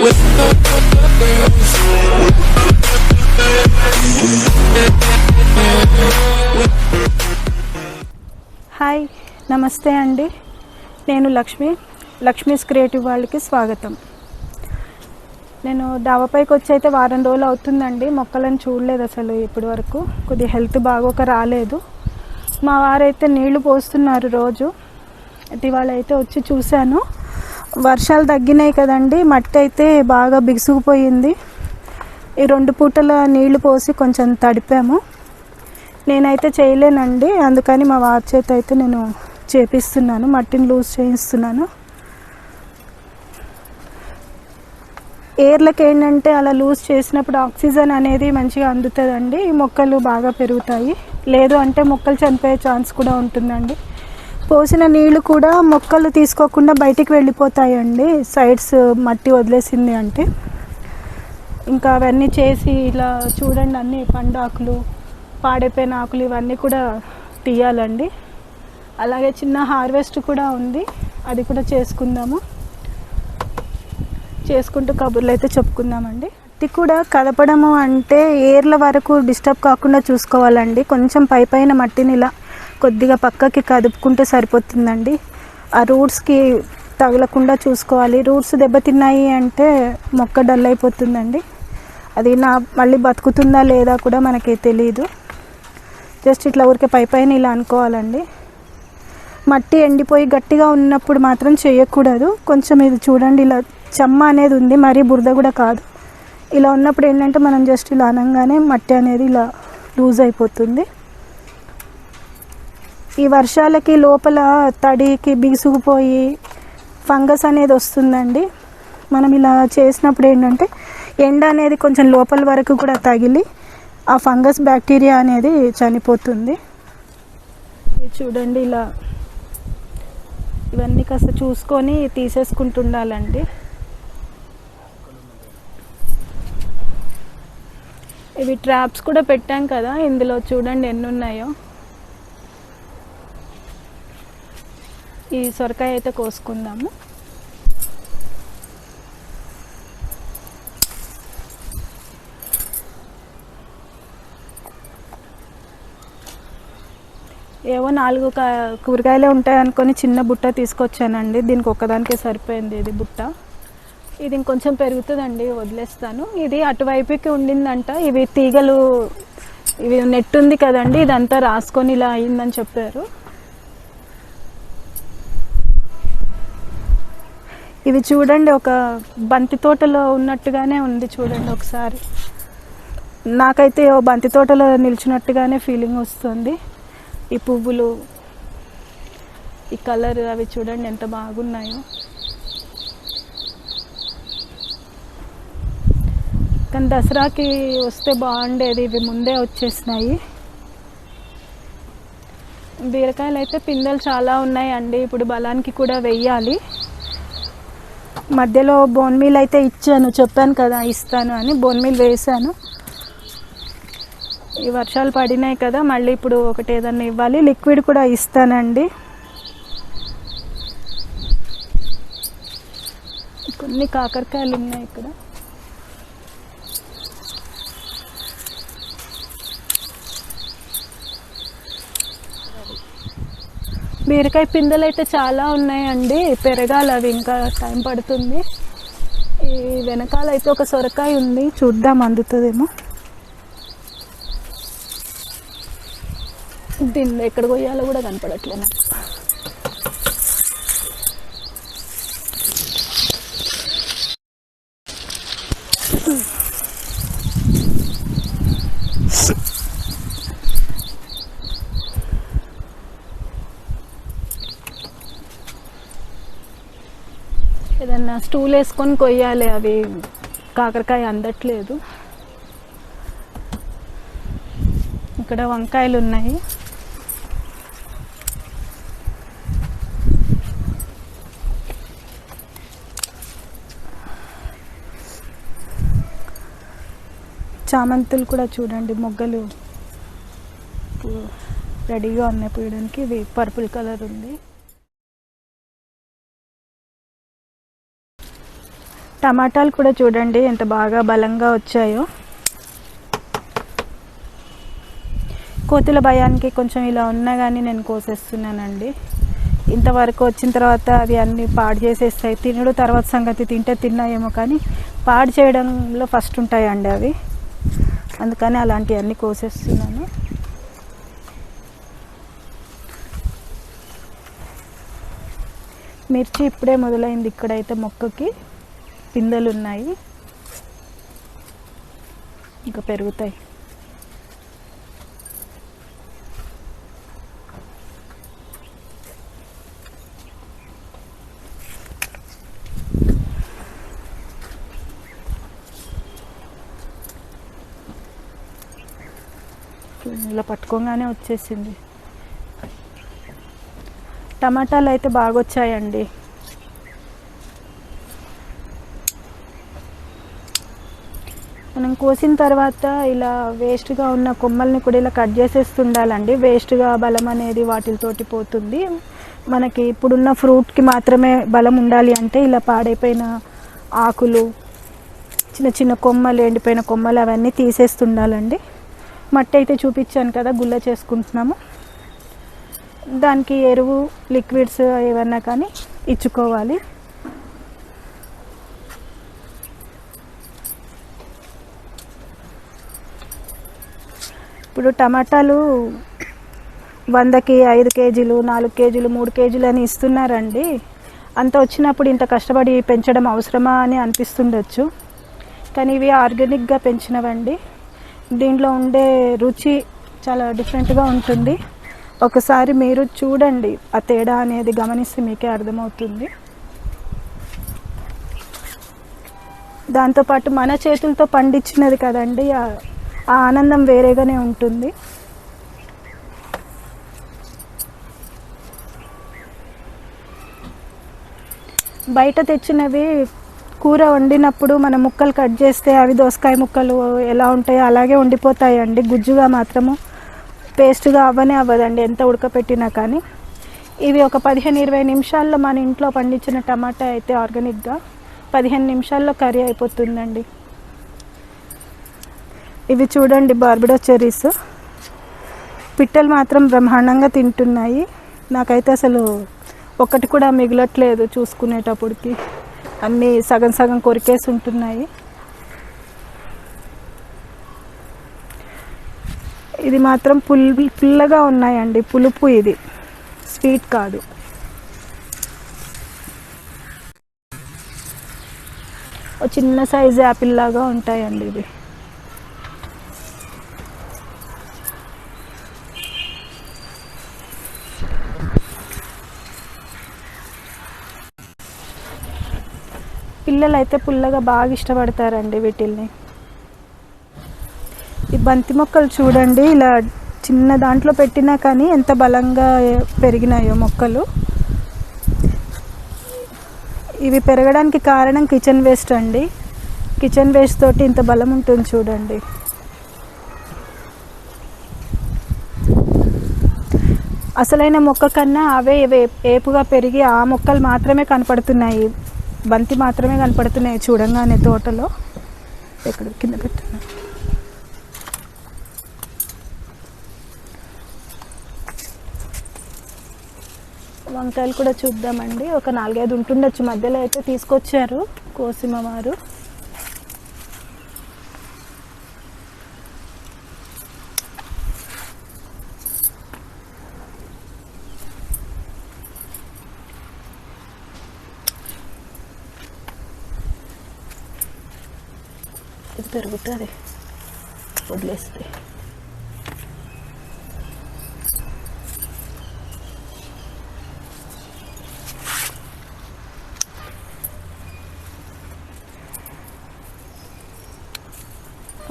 Hi నమస్తే అండి. నేను లక్ష్మి లక్ష్మీస్ క్రియేటివ్ వాళ్ళకి స్వాగతం. నేను డాబాపైకి వచ్చి అయితే వారం రోజులు అవుతుందండి. మొక్కలను చూడలేదు అసలు ఇప్పటి వరకు. కొద్దిగా హెల్త్ బాగోక రాలేదు. మా వారైతే నీళ్ళు పోస్తున్నారు రోజు. ఇవాళ అయితే వచ్చి చూశాను. వర్షాలు తగ్గినాయి కదండి. మట్టి అయితే బాగా బిగుసుకుపోయింది. ఈ రెండు పూటల నీళ్ళు పోసి కొంచెం తడిపాము. నేనైతే చేయలేనండి. అందుకని మా వారి చేత అయితే నేను చేపిస్తున్నాను. మట్టిని లూజ్ చేయిస్తున్నాను. ఎయిర్లకు ఏంటంటే అలా లూజ్ చేసినప్పుడు ఆక్సిజన్ అనేది మంచిగా అందుతుందండి. మొక్కలు బాగా పెరుగుతాయి. లేదు అంటే మొక్కలు చనిపోయే ఛాన్స్ కూడా ఉంటుందండి. పోసిన నీళ్ళు కూడా మొక్కలు తీసుకోకుండా బయటికి వెళ్ళిపోతాయండి. సైడ్స్ మట్టి వదిలేసింది అంటే. ఇంకా అవన్నీ చేసి ఇలా చూడండి అన్ని పండాకులు పాడైపోయిన ఆకులు ఇవన్నీ కూడా తీయాలండి. అలాగే చిన్న హార్వెస్ట్ కూడా ఉంది. అది కూడా చేసుకుందాము. చేసుకుంటూ కబుర్లు అయితే చెప్పుకుందామండి. ఇది కూడా కదపడము అంటే ఏర్ల వరకు డిస్టర్బ్ కాకుండా చూసుకోవాలండి. కొంచెం పై పైన మట్టిని ఇలా కొద్దిగా పక్కకి కదుపుకుంటే సరిపోతుందండి. ఆ రూట్స్కి తగలకుండా చూసుకోవాలి. రూట్స్ దెబ్బతిన్నాయి అంటే మొక్క డల్ అయిపోతుందండి. అది నా మళ్ళీ బతుకుతుందా లేదా కూడా మనకి తెలియదు జస్ట్ ఇట్లా ఊరికే పై పైన ఇలా అనుకోవాలండి. మట్టి ఎండిపోయి గట్టిగా ఉన్నప్పుడు మాత్రం చేయకూడదు. కొంచెం ఇది చూడండి ఇలా చెమ్మ అనేది ఉంది మరీ బురద కూడా కాదు. ఇలా ఉన్నప్పుడు ఏంటంటే మనం జస్ట్ ఇలా అనగానే మట్టి అనేది ఇలా లూజ్ అయిపోతుంది. ఈ వర్షాలకి లోపల తడికి బిగుసుకుపోయి ఫంగస్ అనేది వస్తుందండి. మనం ఇలా చేసినప్పుడు ఏంటంటే ఎండ అనేది కొంచెం లోపల వరకు కూడా తగిలి ఆ ఫంగస్ బ్యాక్టీరియా అనేది చనిపోతుంది. చూడండి ఇలా ఇవన్నీ కాస్త చూసుకొని తీసేసుకుంటుండాలండి. ఇవి ట్రాప్స్ కూడా పెట్టాం కదా ఇందులో చూడండి ఎన్ని ఉన్నాయో ఈ సొరకాయ అయితే కోసుకుందాము. ఏవో నాలుగు కా- కూరగాయలే ఉంటాయనుకొని చిన్న బుట్ట తీసుకొచ్చానండి. దీనికి ఒక్కదానికే సరిపోయింది ఇది బుట్ట. ఇది ఇంకొంచెం పెరుగుతుందండి వదిలేస్తాను. ఇది అటువైపుకి ఉండిందంట. ఇవి తీగలు ఇవి నెట్ ఉంది కదండి ఇదంతా రాసుకొని ఇలా అయిందని చెప్పారు. ఇది చూడండి ఒక బంతి తోటలో ఉన్నట్టుగానే ఉంది చూడండి ఒకసారి. నాకైతే ఓ బంతి తోటలో నిలిచినట్టుగానే ఫీలింగ్ వస్తుంది. ఈ పువ్వులు ఈ కలర్ అవి చూడండి ఎంత బాగున్నాయో. కానీ దసరాకి వస్తే బాగుండేది ఇవి ముందే వచ్చేసినాయి. బీరకాయలు అయితే పిందెలు చాలా ఉన్నాయండి ఇప్పుడు బలానికి కూడా వెయ్యాలి. మధ్యలో బోన్ మీల్ అయితే ఇచ్చాను చెప్పాను కదా ఇస్తాను అని బోన్ మీల్ వేసాను ఈ వర్షాలు పడినాయి కదా మళ్ళీ ఇప్పుడు ఒకటి ఏదన్నా ఇవ్వాలి. లిక్విడ్ కూడా ఇస్తానండి. కొన్ని కాకరకాయలు ఉన్నాయి ఇక్కడ. బీరకాయ పిందెలు అయితే చాలా ఉన్నాయండి. పెరగాలి అవి ఇంకా టైం పడుతుంది. ఈ వెనకాల అయితే ఒక సొరకాయ ఉంది. చూద్దాం అందుతుందేమో. దీన్ని ఎక్కడ కొయ్యాలో కూడా కనపడట్లేదు నాకు ఏదన్నా స్టూల్ వేసుకొని కొయ్యాలి అవి కాకరకాయ అందట్లేదు. ఇక్కడ వంకాయలు ఉన్నాయి. చామంతులు కూడా చూడండి మొగ్గలు రెడీగా ఉన్నాయి. పూయడానికి ఇది పర్పుల్ కలర్ ఉంది. టమాటాలు కూడా చూడండి ఎంత బాగా బలంగా వచ్చాయో. కోతుల భయానికి కొంచెం ఇలా ఉన్నా కానీ నేను కోసేస్తున్నానండి. ఇంతవరకు వచ్చిన తర్వాత అవి అన్నీ పాడు చేసేస్తాయి. తినడు తర్వాత సంగతి తింటే తిన్నాయేమో కానీ పాడు చేయడంలో ఫస్ట్ ఉంటాయండి అవి. అందుకని అలాంటివన్నీ కోసేస్తున్నాను. మిర్చి ఇప్పుడే మొదలైంది ఇక్కడైతే మొక్కకి. పిందెలు ఉన్నాయి ఇంకా పెరుగుతాయి. ఇలా పట్టుకోగానే వచ్చేసింది. టమాటాలు అయితే బాగా వచ్చాయండి మనం కోసిన తర్వాత ఇలా వేస్ట్గా ఉన్న కొమ్మల్ని కూడా ఇలా కట్ చేసేస్తుండాలండి. వేస్ట్గా బలం అనేది వాటితోటి పోతుంది. మనకి ఇప్పుడున్న ఫ్రూట్కి మాత్రమే బలం ఉండాలి అంటే ఇలా పాడైపోయిన ఆకులు చిన్న చిన్న కొమ్మలు ఎండిపోయిన కొమ్మలు అవన్నీ తీసేస్తుండాలండి. మట్టి అయితే చూపించాను కదా గుల్ల చేసుకుంటున్నాము. దానికి ఎరువు లిక్విడ్స్ ఏమన్నా కానీ ఇచ్చుకోవాలి. ఇప్పుడు టమాటాలు వందకి ఐదు కేజీలు నాలుగు కేజీలు మూడు కేజీలు అని ఇస్తున్నారండి. అంత వచ్చినప్పుడు ఇంత కష్టపడి పెంచడం అవసరమా అని అనిపిస్తుండొచ్చు. కానీ ఇవి ఆర్గానిక్గా పెంచినవండి. దీంట్లో ఉండే రుచి చాలా డిఫరెంట్గా ఉంటుంది. ఒకసారి మీరు చూడండి ఆ తేడా అనేది గమనిస్తే మీకే అర్థమవుతుంది. దాంతోపాటు మన చేతులతో పండించినది కదండి ఆ ఆనందం వేరేగానే ఉంటుంది. బయట తెచ్చినవి కూర వండినప్పుడు మనం ముక్కలు కట్ చేస్తే అవి దోసకాయ ముక్కలు ఎలా ఉంటాయో అలాగే ఉండిపోతాయండి. గుజ్జుగా మాత్రము పేస్ట్గా అవ్వనే అవ్వదండి ఎంత ఉడకపెట్టినా కానీ. ఇవి ఒక పదిహేను ఇరవై నిమిషాల్లో మన ఇంట్లో పండించిన టమాటా అయితే ఆర్గానిక్గా పదిహేను నిమిషాల్లో కర్రీ అయిపోతుందండి. ఇవి చూడండి బార్బిడో చెరీస్ పిట్టలు మాత్రం బ్రహ్మాండంగా తింటున్నాయి. నాకైతే అసలు ఒకటి కూడా మిగలట్లేదు చూసుకునేటప్పటికి. అన్నీ సగం సగం కొరికేసి ఉంటున్నాయి. ఇది మాత్రం పుల్ పుల్లగా ఉన్నాయండి. పులుపు ఇది. స్వీట్ కాదు. చిన్న సైజు యాపిల్ లాగా ఉంటాయండి ఇవి. పిల్లలు అయితే పుల్లగా బాగా ఇష్టపడతారండి వీటిల్ని. ఈ బంతి మొక్కలు చూడండి ఇలా చిన్న దాంట్లో పెట్టినా కానీ ఎంత బలంగా పెరిగినాయో మొక్కలు. ఇవి పెరగడానికి కారణం కిచెన్ వేస్ట్ అండి. కిచెన్ వేస్ట్ తోటి ఇంత బలం ఉంటుంది చూడండి. అసలైన మొక్క కన్నా అవే ఏపుగా పెరిగి ఆ మొక్కలు మాత్రమే కనపడుతున్నాయి. బంతి మాత్రమే కనపడుతున్నాయి చూడంగానే తోటలో. ఎక్కడ కింద పెట్టున్నా వంకాయలు కూడా చూద్దామండి. ఒక నాలుగైదు ఉంటుండొచ్చు. మధ్యలో అయితే తీసుకొచ్చారు కోసిమ వారు పెరుగుతుంది. వదిలేస్తే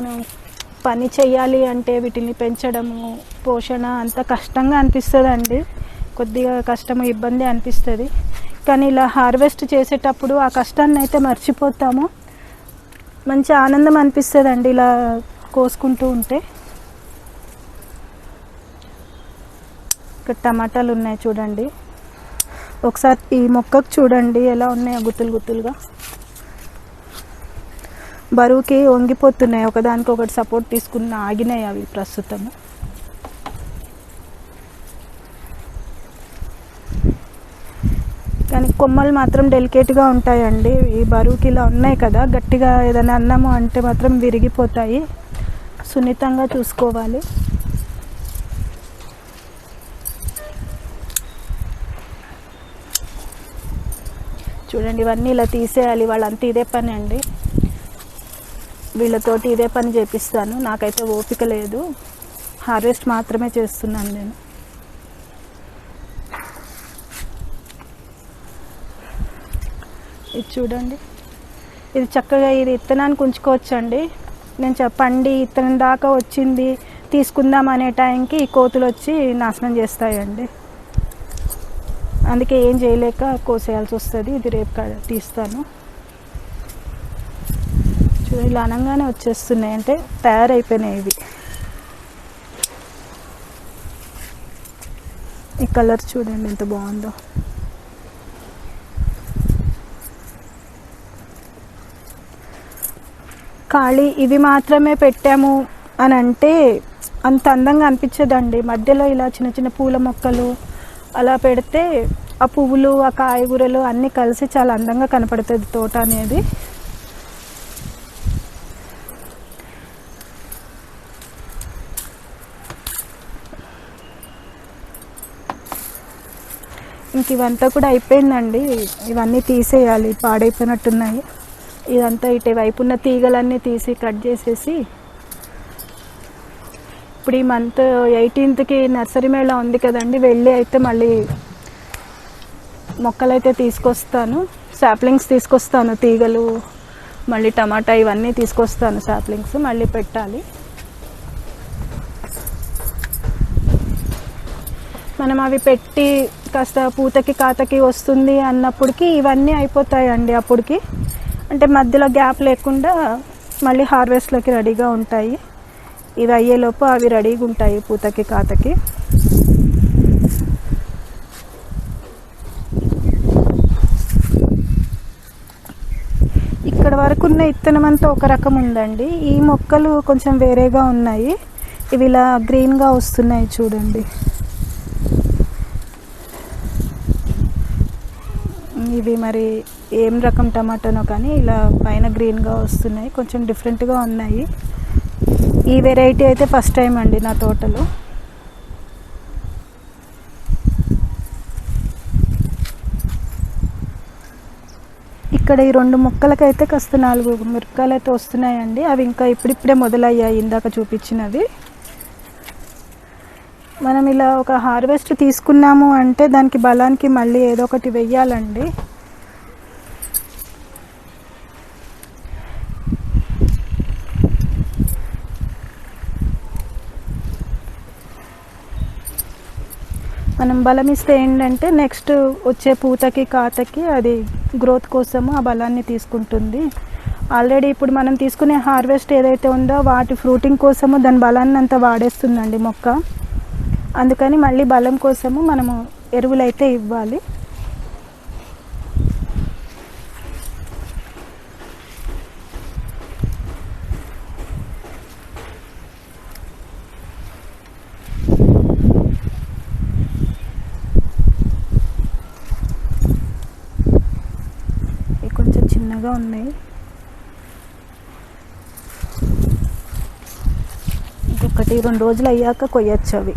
మనం పని చేయాలి అంటే వీటిని పెంచడము పోషణ అంత కష్టంగా అనిపిస్తుందండి. కొద్దిగా కష్టము ఇబ్బంది అనిపిస్తుంది. కానీ ఇలా హార్వెస్ట్ చేసేటప్పుడు ఆ కష్టాన్ని అయితే మర్చిపోతాము. మంచి ఆనందం అనిపిస్తుందండి ఇలా కోసుకుంటూ ఉంటే. ఇక్కడ టమాటాలు ఉన్నాయి చూడండి. ఒకసారి ఈ మొక్కకు చూడండి ఎలా ఉన్నాయో గుత్తులు గుత్తులుగా. బరువుకి వంగిపోతున్నాయి. ఒకదానికి ఒకటి సపోర్ట్ తీసుకున్న ఆగినాయి అవి ప్రస్తుతం కానీ కొమ్మలు మాత్రం డెలికేట్గా ఉంటాయండి. ఈ బరువుకి ఇలా ఉన్నాయి కదా గట్టిగా ఏదైనా అన్నాము అంటే మాత్రం విరిగిపోతాయి. సున్నితంగా చూసుకోవాలి. చూడండి ఇవన్నీ ఇలా తీసేయాలి. వాళ్ళంతా ఇదే పని అండి. వీళ్ళతోటి ఇదే పని చేపిస్తాను. నాకైతే ఓపిక లేదు. హార్వెస్ట్ మాత్రమే చేస్తున్నాను నేను. ఇది చూడండి. ఇది చక్కగా ఇది ఇత్తనానికి ఉంచుకోవచ్చండి. నేను చెప్పండి ఇత్తనం దాకా వచ్చింది తీసుకుందాం అనే టైంకి ఈ కోతులు వచ్చి నాశనం చేస్తాయండి. అందుకే ఏం చేయలేక కోసేయాల్సి వస్తుంది. ఇది రేపు తీస్తాను. చూడండి ఇలా అనగానే వచ్చేస్తున్నాయి. అంటే తయారైపోయినాయి ఇవి. ఈ కలర్ చూడండి ఎంత బాగుందో. ఖాళీ ఇవి మాత్రమే పెట్టాము అని అంటే అంత అందంగా అనిపించదండి. మధ్యలో ఇలా చిన్న చిన్న పూల మొక్కలు అలా పెడితే ఆ పువ్వులు ఆ కాయగూరలు అన్నీ కలిసి చాలా అందంగా కనపడుతుంది తోట అనేది. ఇంక ఇవంతా కూడా అయిపోయిందండి. ఇవన్నీ తీసేయాలి పాడైపోయినట్టున్నాయి. ఇదంతా ఇటు వైపు ఉన్న తీగలన్నీ తీసి కట్ చేసేసి ఇప్పుడు ఈ మంత్ ఎయిటీన్త్కి నర్సరీ మేళ ఉంది కదండి వెళ్ళి అయితే మళ్ళీ మొక్కలైతే తీసుకొస్తాను. శాప్లింగ్స్ తీసుకొస్తాను తీగలు మళ్ళీ టమాటా ఇవన్నీ తీసుకొస్తాను శాప్లింగ్స్ మళ్ళీ పెట్టాలి. మనం అవి పెట్టి కాస్త పూతకి కాతకి వస్తుంది అన్నప్పటికి ఇవన్నీ అయిపోతాయండి అప్పటికి. అంటే మధ్యలో గ్యాప్ లేకుండా మళ్ళీ హార్వెస్ట్లోకి రెడీగా ఉంటాయి. ఇవి అయ్యేలోపు అవి రెడీగా ఉంటాయి పూతకి కాతకి. ఇక్కడ వరకు ఉన్న ఇత్తనం అంతా ఒక రకం ఉందండి. ఈ మొక్కలు కొంచెం వేరేగా ఉన్నాయి. ఇవి ఇలా గ్రీన్గా వస్తున్నాయి చూడండి. ఇవి మరి ఏం రకం టమాటానో కానీ ఇలా పైన గ్రీన్గా వస్తున్నాయి. కొంచెం డిఫరెంట్గా ఉన్నాయి. ఈ వెరైటీ అయితే ఫస్ట్ టైం అండి నా తోటలో. ఇక్కడ ఈ రెండు మొక్కలకైతే కాస్త నాలుగు మిరపకాయలు అయితే వస్తున్నాయండి. అవి ఇంకా ఇప్పుడిప్పుడే మొదలయ్యాయి. ఇందాక చూపించినవి. మనం ఇలా ఒక హార్వెస్ట్ తీసుకున్నాము అంటే దానికి బలానికి మళ్ళీ ఏదో ఒకటి వెయ్యాలండి. మనం బలం ఇస్తే ఏంటంటే నెక్స్ట్ వచ్చే పూతకి కాతకి అది గ్రోత్ కోసము ఆ బలాన్ని తీసుకుంటుంది. ఆల్రెడీ ఇప్పుడు మనం తీసుకునే హార్వెస్ట్ ఏదైతే ఉందో వాటి ఫ్రూటింగ్ కోసము దాని బలాన్ని అంతా వాడేస్తుందండి మొక్క. అందుకని మళ్ళీ బలం కోసము మనము ఎరువులు అయితే ఇవ్వాలి. ఇవి కొంచెం చిన్నగా ఉన్నాయి. ఇంకొకటి రెండు రోజులు అయ్యాక కొయ్యొచ్చు అవి.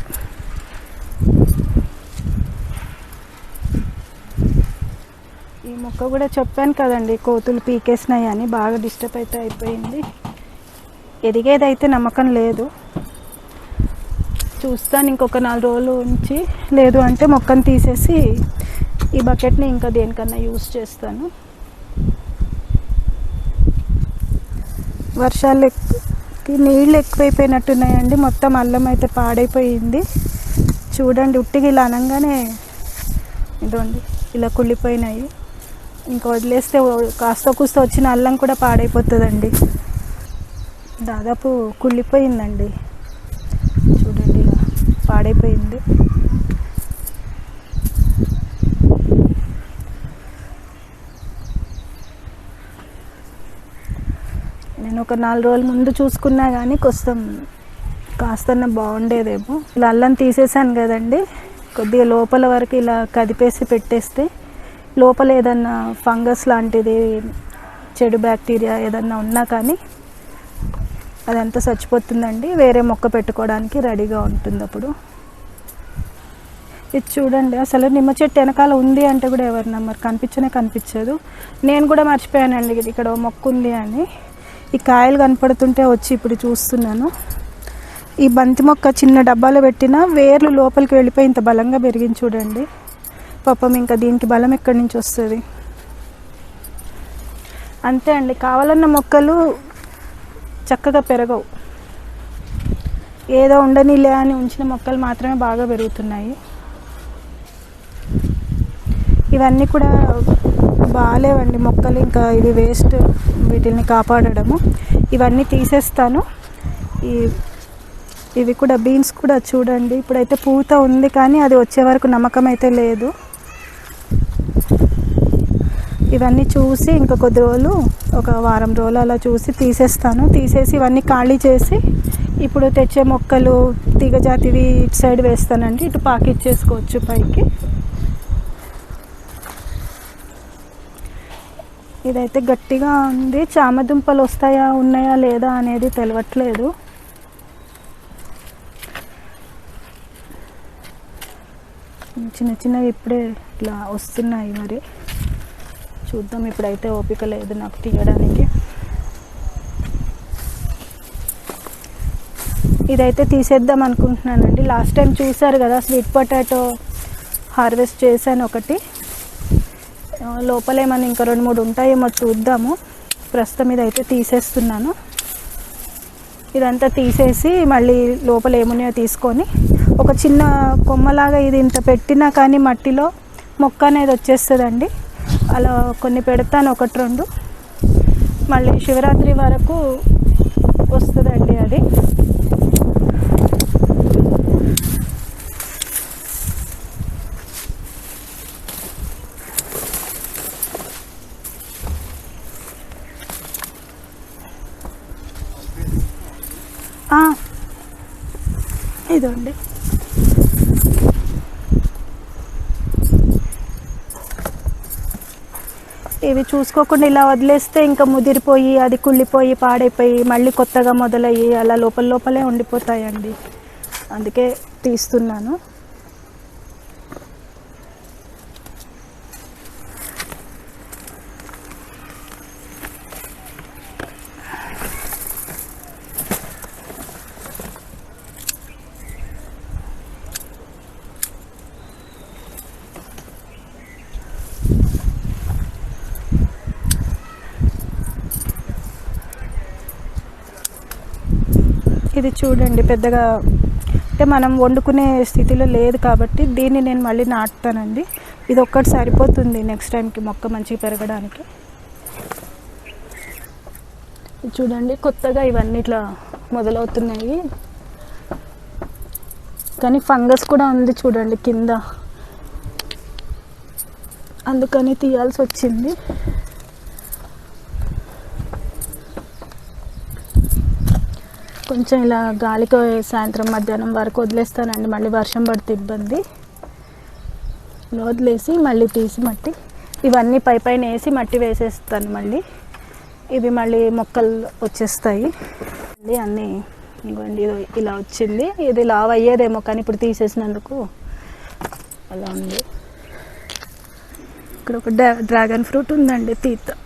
ఈ కూడా చెప్పాను కదండి కోతులు పీకేసినాయి అని బాగా డిస్టర్బ్ అయితే అయిపోయింది. ఎదిగేదైతే నమ్మకం లేదు. చూస్తాను ఇంకొక నాలుగు రోజులు ఉంచి లేదు అంటే మొక్కను తీసేసి ఈ బకెట్ని ఇంకా దేనికన్నా యూస్ చేస్తాను. వర్షాలు ఎక్కువకి నీళ్ళు ఎక్కువైపోయినట్టున్నాయండి మొత్తం అల్లం అయితే పాడైపోయింది. చూడండి ఉట్టిగా ఇలా అనగానే ఇదండి ఇలా కుళ్ళిపోయినాయి. ఇంకా వదిలేస్తే కాస్త కూస్త వచ్చిన అల్లం కూడా పాడైపోతుందండి. దాదాపు కుళ్ళిపోయిందండి. చూడండి ఇలా పాడైపోయింది. నేను ఒక నాలుగు రోజుల ముందు చూసుకున్నా కానీ కొంచెం కాస్తన్న బాగుండేదేమో. ఇలా అల్లం తీసేసాను కదండి. కొద్దిగా లోపల వరకు ఇలా కదిపేసి పెట్టేస్తే లోపల ఏదన్నా ఫంగస్ లాంటిది చెడు బ్యాక్టీరియా ఏదన్నా ఉన్నా కానీ అదంతా చచ్చిపోతుందండి. వేరే మొక్క పెట్టుకోవడానికి రెడీగా ఉంటుంది అప్పుడు ఇది చూడండి అసలు నిమ్మ చెట్టు వెనకాల ఉంది అంటే కూడా ఎవరు నమ్మరు కనిపించనే కనిపించదు. నేను కూడా మర్చిపోయానండి ఇది ఇక్కడ ఓ మొక్క ఉంది అని. ఈ కాయలు కనపడుతుంటే వచ్చి ఇప్పుడు చూస్తున్నాను. ఈ బంతి మొక్క చిన్న డబ్బాలో పెట్టిన వేర్లు లోపలికి వెళ్ళిపోయి ఇంత బలంగా పెరిగింది చూడండి. పాపం ఇంకా దీనికి బలం ఎక్కడి నుంచి వస్తుంది? అంతే అండి. కావాలన్న మొక్కలు చక్కగా పెరగవు. ఏదో ఉండనిలే అని ఉంచిన మొక్కలు మాత్రమే బాగా పెరుగుతున్నాయి. ఇవన్నీ కూడా బాగాలేవండి మొక్కలు. ఇంకా ఇవి వేస్ట్ వీటిని కాపాడడము. ఇవన్నీ తీసేస్తాను. ఈ ఇవి కూడా బీన్స్ కూడా చూడండి. ఇప్పుడైతే పూత ఉంది కానీ అది వచ్చే వరకు నమ్మకం అయితే లేదు. ఇవన్నీ చూసి ఇంకా కొద్ది రోజులు ఒక వారం రోజులు అలా చూసి తీసేస్తాను. తీసేసి ఇవన్నీ ఖాళీ చేసి ఇప్పుడు తెచ్చే మొక్కలు తీగజాతివి ఇటు సైడ్ వేస్తానండి. ఇటు పాకిచ్చేసుకోవచ్చు పైకి. ఇదైతే గట్టిగా ఉంది. చామదుంపలు వస్తాయా ఉన్నాయా లేదా అనేది తెలవట్లేదు. చిన్న చిన్నవి ఇప్పుడే ఇట్లా వస్తున్నాయి మరి. చూద్దాం. ఇప్పుడైతే ఓపిక లేదు నాకు తీయడానికి. ఇదైతే తీసేద్దాం అనుకుంటున్నానండి. లాస్ట్ టైం చూశారు కదా స్వీట్ పొటాటో హార్వెస్ట్ చేశాను ఒకటి. లోపలేమని ఇంకా రెండు మూడు ఉంటాయేమో చూద్దాము. ప్రస్తుతం ఇదైతే తీసేస్తున్నాను. ఇదంతా తీసేసి మళ్ళీ లోపల ఏమున్నాయో తీసుకొని ఒక చిన్న కొమ్మలాగా ఇది ఇంత పెట్టినా కానీ మట్టిలో మొక్క అనేది వచ్చేస్తుందండి. అలా కొన్ని పెడతాను ఒకటి రెండు. మళ్ళీ శివరాత్రి వరకు వస్తుందండి అది. ఇదండి. ఇవి చూసుకోకుండా ఇలా వదిలేస్తే ఇంకా ముదిరిపోయి అది కుళ్ళిపోయి పాడైపోయి మళ్ళీ కొత్తగా మొదలయ్యి అలా లోపల లోపలే ఉండిపోతాయండి. అందుకే తీస్తున్నాను. ఇది చూడండి పెద్దగా అంటే మనం వండుకునే స్థితిలో లేదు కాబట్టి దీన్ని నేను మళ్ళీ నాటుతానండి. ఇది ఒక్కటి సరిపోతుంది నెక్స్ట్ టైంకి మొక్క మంచిగా పెరగడానికి. చూడండి కొత్తగా ఇవన్నీ ఇట్లా మొదలవుతున్నాయి. కానీ ఫంగస్ కూడా ఉంది చూడండి కింద. అందుకని తీయాల్సి వచ్చింది. కొంచెం ఇలా గాలికి సాయంత్రం మధ్యాహ్నం వరకు వదిలేస్తానండి. మళ్ళీ వర్షం పడితే ఇబ్బంది. వదిలేసి మళ్ళీ తీసి మట్టి ఇవన్నీ పై పైన వేసి మట్టి వేసేస్తాను మళ్ళీ. ఇవి మళ్ళీ మొక్కలు వచ్చేస్తాయి. మళ్ళీ అన్నీ ఇవ్వండి ఇలా వచ్చింది. ఇది లావ్ అయ్యేదేమో కానీ ఇప్పుడు తీసేసినందుకు అలా ఉంది. ఇక్కడ ఒక డ్రాగన్ ఫ్రూట్ ఉందండి తీత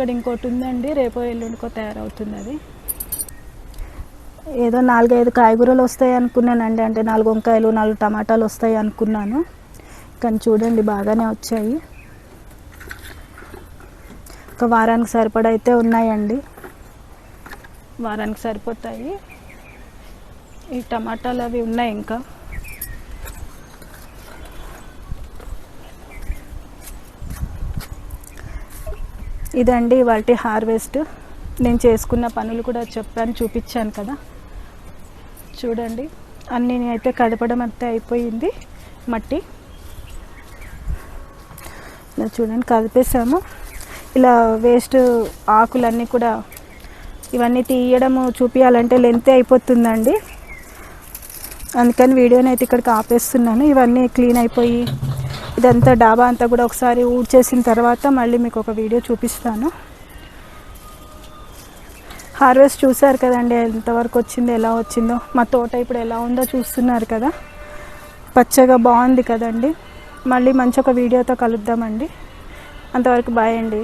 ఇక్కడ ఇంకోటి ఉందండి రేపో ఎల్లుండికో తయారవుతుంది అది. ఏదో నాలుగైదు కాయగూరలు వస్తాయి అనుకున్నానండి అంటే నాలుగు వంకాయలు నాలుగు టమాటాలు వస్తాయి అనుకున్నాను. కానీ చూడండి బాగానే వచ్చాయి. ఒక వారానికి సరిపడా అయితే ఉన్నాయండి. వారానికి సరిపోతాయి. ఈ టమాటాలు అవి ఉన్నాయి ఇంకా. ఇదండి వాటి హార్వెస్ట్. నేను చేసుకున్న పనులు కూడా చెప్పాను చూపించాను కదా. చూడండి అన్నీ అయితే కదపడం అంతే అయిపోయింది మట్టి. ఇలా చూడండి కదిపేసాము ఇలా వేస్ట్ ఆకులన్నీ కూడా ఇవన్నీ తీయడము చూపించాలంటే లెంతే అయిపోతుందండి. అందుకని వీడియోని అయితే ఇక్కడికి ఆపేస్తున్నాను. ఇవన్నీ క్లీన్ అయిపోయి ఇదంతా డాబా అంతా కూడా ఒకసారి ఊడ్చేసిన తర్వాత మళ్ళీ మీకు ఒక వీడియో చూపిస్తాను. హార్వెస్ట్ చూసారు కదండి ఎంతవరకు వచ్చిందో ఎలా వచ్చిందో. మా తోట ఇప్పుడు ఎలా ఉందో చూస్తున్నారు కదా. పచ్చగా బాగుంది కదండి. మళ్ళీ మంచి ఒక వీడియోతో కలుద్దామండి. అంతవరకు బాయ్ అండి.